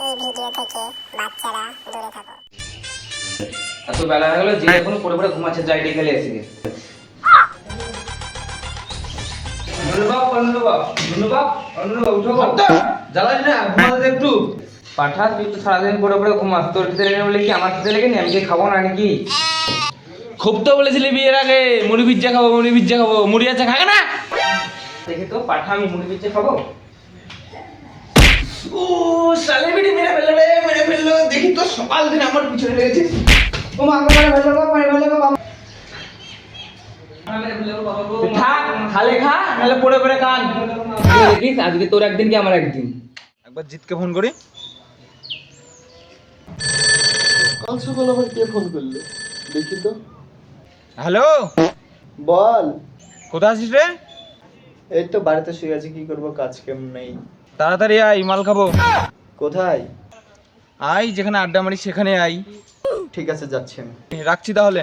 এই ভিডিও থেকে বাচ্চারা দূরে থাকো। এত বেলা হয়ে গেল যে এখন পরে পরে ঘুমাচ্ছে যাই ডেকে এসে তুই তো সারাদিন পরে পরে ঘুমাস। তোর খেতে লেগে বলে কি আমার লেগে নি আমি কি খাব না নাকি? খুব তো বলেছিলি বিয়ের আগে মুড়ি পিজ্জা খাব মুড়ি খাব। মুড়ি আছে না? দেখি তো পাঠা আমি মুড়ি পিচ্ছে খাব? ও সালে মেরে ফেলল রে মেরে ফেলল। দেখি তো সকাল দিন আমার পিছনে লেগেছে ও মা আমাকে মেরে ফেলল গো, মেরে বাবা। থাক খালে খা নাহলে পড়ে পড়ে কান দেখিস আজকে তোর একদিন কি আমার একদিন? একবার জিতকে ফোন করি। কাল সকাল আবার কে ফোন করল? দেখি তো। হ্যালো? বল। কোথায় আছিস রে? এই তো বাড়িতে শুয়ে আছি কি করব? কাজ কেমন নেই? তাড়াতাড়ি আই মাল খাব। কোথায়? আই যেখানে আড্ডা মারি সেখানে আই ঠিক আছে যাচ্ছি আমি। রাখছি তাহলে।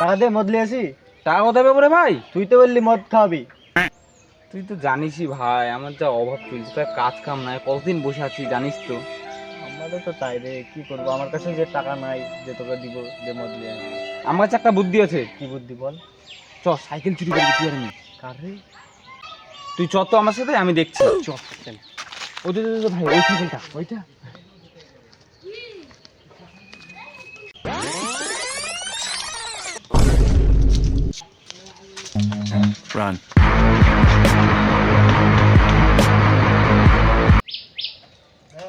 টাকা দে মদলি আসি? টাকা কোথায় পাবো রে ভাই? তুই তো বললি মদ খাবি। তুই তো জানিসই ভাই আমার যা অভাব চলছে তার কাজ কাম নাই কতদিন বসে আছি জানিস তো। আমারও তো তাই রে কি করব? আমার কাছে যে টাকা নাই যে তোকে দিব যে মদলি আনি আমার কাছে একটা বুদ্ধি আছে। কি বুদ্ধি বল? চ সাইকেল চুরি করবি তুই আর আমি। কার? তুই চ তো আমার সাথে আমি দেখছি। চ চল ওদের ভাই ওই সাইকেলটা ওইটা?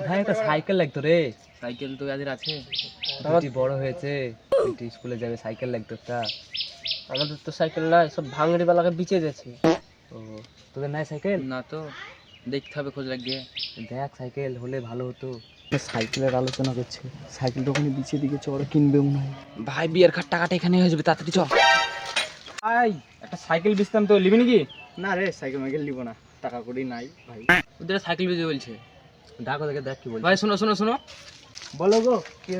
ভাই একটা সাইকেল লাগতো রে। সাইকেল তো যাদের আছে। দুটি বড় হয়েছে দুটি স্কুলে যাবে সাইকেল লাগতো একটা। আমাদের তো সাইকেল নাই সব ভাঙড়ি বালাকে বিচে গেছে ও তোদের নাই সাইকেল? না তো দেখতে হবে খোঁজ লাগিয়ে। দেখ সাইকেল হলে ভালো হতো। সাইকেলের আলোচনা করছে সাইকেল ওখানে বিছিয়ে দিকে চড় কিনবে মনে হয়। ভাই বিয়ের খাট টাকাটা এখানে হয়ে যাবে তাড়াতাড়ি চল। ভাই একটা সাইকেল বেচতাম তো নিবি নাকি? না রে সাইকেল মাইকেল নিব না টাকা করি নাই ভাই। ওদের সাইকেল বেজে বলছে। ডাকো দেখে দেখ কি বলছি। ভাই শোনো শোনো শোনো। বলো গো কি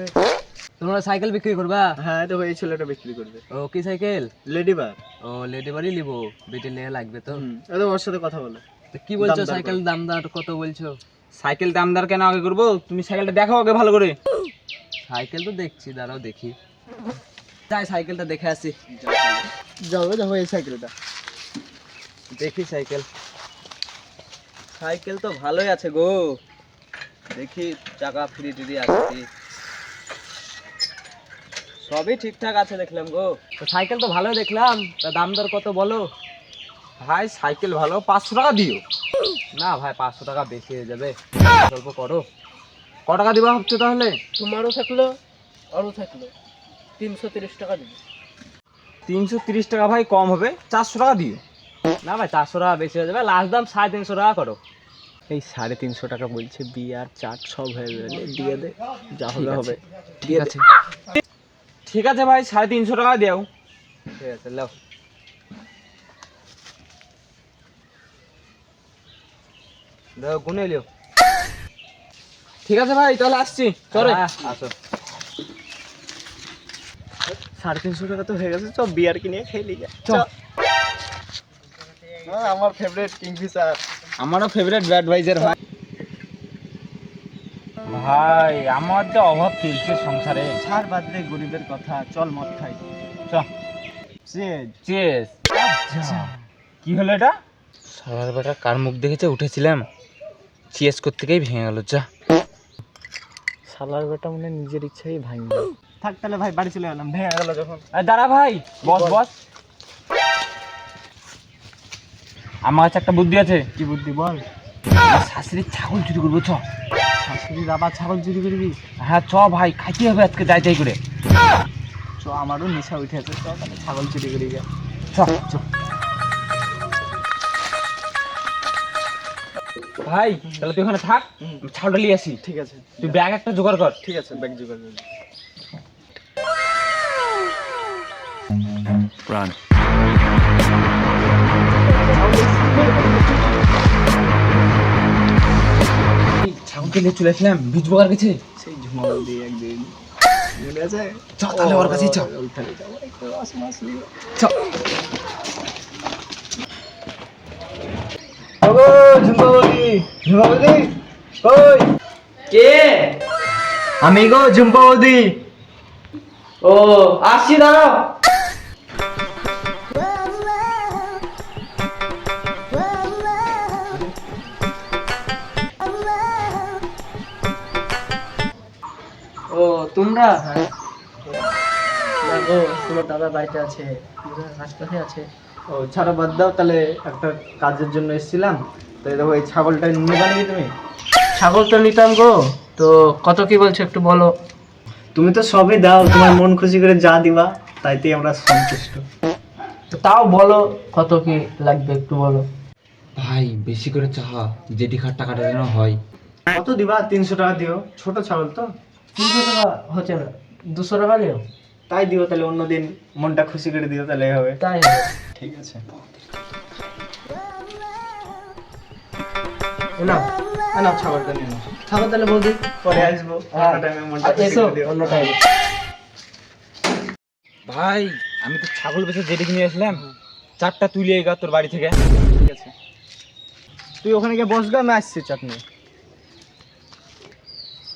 তোমরা সাইকেল বিক্রি করবা? হ্যাঁ তো এই ছেলেটা বিক্রি করবে। ও কি সাইকেল? লেডি বার। ও লেডি বাড়ি নিবো বেটে লেগে লাগবে তো। তো ওর সাথে কথা বলো। তো কি বলছো দাম সাইকেল দাম দর কত বলছো? সাইকেল দামদার কেন আগে করব? তুমি সাইকেলটা দেখো আগে ভালো করে। সাইকেল তো দেখছি দাঁড়াও দেখি। যাই সাইকেলটা দেখে আসি। যাও যাও এই সাইকেলটা। দেখি সাইকেল। সাইকেল তো ভালোই আছে গো। দেখি চাকা ফ্রি টিরি আছে। সবই ঠিকঠাক আছে দেখলাম গো। তো সাইকেল তো ভালো দেখলাম তা দাম দর কত বলো? ভাই সাইকেল ভালো পাঁচশো টাকা দিও। না ভাই পাঁচশো টাকা বেশি হয়ে যাবে। অল্প করো। ক টাকা দিবা ভাবছ তাহলে? তোমারও থাকল আরও থাকল। তিনশো তিরিশ টাকা দিবে তিনশো তিরিশ টাকা ভাই কম হবে। চারশো টাকা দিও। না ভাই চারশো টাকা বেশি হয়ে যাবে। লাস্ট দাম সাড়ে তিনশো টাকা করো। এই সাড়ে তিনশো টাকা বলছে বিয়ার চাট সব হয়ে গেলে দিয়ে দে। যা হবে হবে ঠিক আছে। ঠিক আছে ভাই সাড়ে তিনশো টাকা দেও। ঠিক আছে লাও দাও গুনে লিও ঠিক আছে ভাই তাহলে আসছি। চলো। হ্যাঁ, আসো। সাড়ে তিনশো টাকা তো হয়ে গেছে চ বিয়ার কিনে খেলি যা চ হ্যাঁ, আমার ফেভারিট কিংফিশার আমারও ফেভারিট ব্যাড ভাইজার ভাই ভাই আমার তো অভাব চলছে সংসারে। ছাড় বাদ দে গরিবের কথা। চল মদ খাই। চ। চেজ চেস কি হলো এটা? সারার বেটা কার মুখ দেখেছে? উঠেছিলাম। চিএস করতে গিয়ে ভেঙে গেল যা। শালার বেটা মনে নিজের ইচ্ছাই ভাঙবে থাক তাহলে ভাই বাড়ি চলে গেলাম ভেঙে গেল যখন। দাঁড়া ভাই বস বস। আমার কাছে একটা বুদ্ধি আছে। কি বুদ্ধি বল। শাশুড়ির ছাগল চুরি করব চ। শাশুড়ির আবার ছাগল চুরি করবি? হ্যাঁ চ ভাই খাইতে হবে আজকে যাই যাই করে। চ আমারও নেশা উঠে আছে চ তাহলে ছাগল চুরি করি গা চ চ। ভাই তাহলে তুই ওখানে থাক আমি ছাগলটা নিয়ে আসি। ঠিক আছে। তুই ব্যাগ একটা জোগাড় কর। ঠিক আছে ব্যাগ জোগাড় করে। দিই। ছাগলকে নিয়ে চলে আসলাম বীজ বোকার কাছে। সেই দিয়ে একদিন কে? আমি গো ঝুম্পাবলি ও আসছি দাঁড়াও। তোমরা? না গো তোমার দাদা বাড়িতে আছে হাসপাতালে আছে। ও ছাড়া বাদ দাও তাহলে একটা কাজের জন্য এসেছিলাম। তো দেখো এই ছাগলটা নিয়ে নাকি তুমি? ছাগল তো নিতাম গো। তো কত কি বলছো একটু বলো। তুমি তো সবই দাও তোমার মন খুশি করে যা দিবা তাইতেই আমরা সন্তুষ্ট। তো তাও বলো কত কি লাগবে একটু বলো। ভাই বেশি করে চাহা জেডি খাট টাকাটা যেন হয়। কত দিবা? তিনশো টাকা দিও। ছোট ছাগল তো। তিনশো টাকা হচ্ছে না। দুশো টাকা নিও তাই দিও তাহলে অন্যদিন মনটা খুশি করে দিও তাহলে হবে। তাই হবে। ঠিক আছে। এ না না ছাগলটা নিয়ে নাও। তাহলে বৌদি পরে আসব। হ্যাঁ। অন্য টাইমে মনটা এসো। অন্য টাইমে ভাই আমি তো ছাগল বেচে যেটি কিনে আসলাম চারটা তুলে গা তোর বাড়ি থেকে। ঠিক আছে। তুই ওখানে গিয়ে বসবে আমি আসছি চাটনি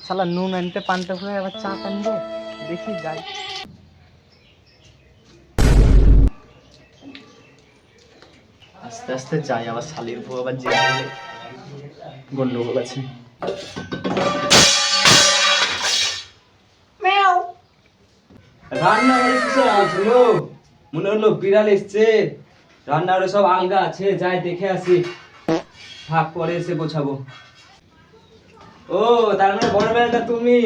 শালা নুন আনতে পানতে হয়ে আবার চা আনব দেখি যাই। আস্তে আস্তে যাই আবার শালির বউ আবার যে গন্ডগোল আছে। রান্না করে আওয়াজ হলো মনে হলো বিড়াল এসছে। রান্নাঘরে সব আলগা আছে যাই দেখে আসি। থাক পরে এসে গোছাবো। ও তার মানে বড় বেলাটা তুমি।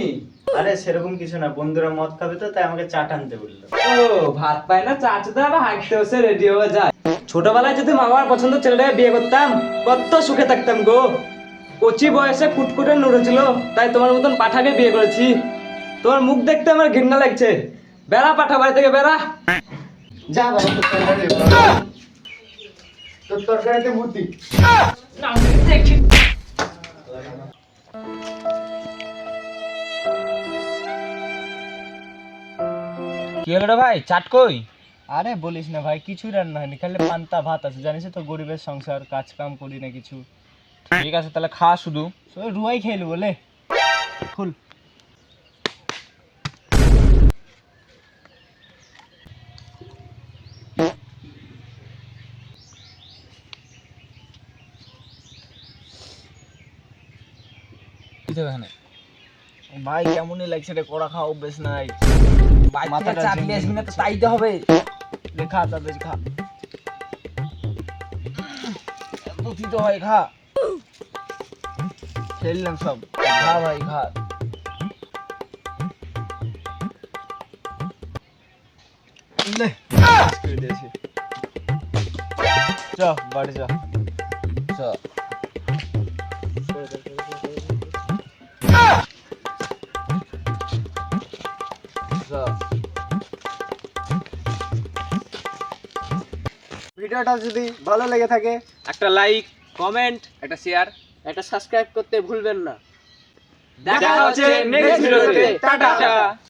আরে সেরকম কিছু না বন্ধুরা মদ খাবে তো তাই আমাকে চা টানতে বলল। ও ভাত পায় না চা চুতে আবার হাঁটতে বসে রেডি হয়ে যায়। ছোটবেলায় যদি মামার পছন্দ ছেলেটাকে বিয়ে করতাম কত সুখে থাকতাম গো। কচি বয়সে কুটকুটে নড়েছিল তাই তোমার মতন পাঠাকে বিয়ে করেছি। তোমার মুখ দেখতে আমার ঘৃণা লাগছে। বেড়া পাঠা বাড়ি থেকে বেড়া। যা বাবা তোর তরকারিতে কি রে ভাই? চাট কই? আরে বলিস না ভাই কিছুই রান্না হয়নি খালি পান্তা ভাত আছে জানিস তো গরিবের সংসার কাজ কাম করি না কিছু। ঠিক আছে তাহলে খা শুধু। রুয়াই খেয়ে বলে এখানে? ভাই কেমনই লাগছে রে কড়া খাওয়া অভ্যেস নাই। মাথাটা মাথাটা নিয়ে আসবি না তো তাইতে হবে। খা তাদের খা। তুই হয় খা। খেললাম সব। খা ভাই খা। চ বাড়ি যা চ। চ। ভিডিওটা যদি ভালো লেগে থাকে একটা লাইক কমেন্ট একটা শেয়ার একটা সাবস্ক্রাইব করতে ভুলবেন না। দেখা হচ্ছে নেক্সট ভিডিওতে টাটা।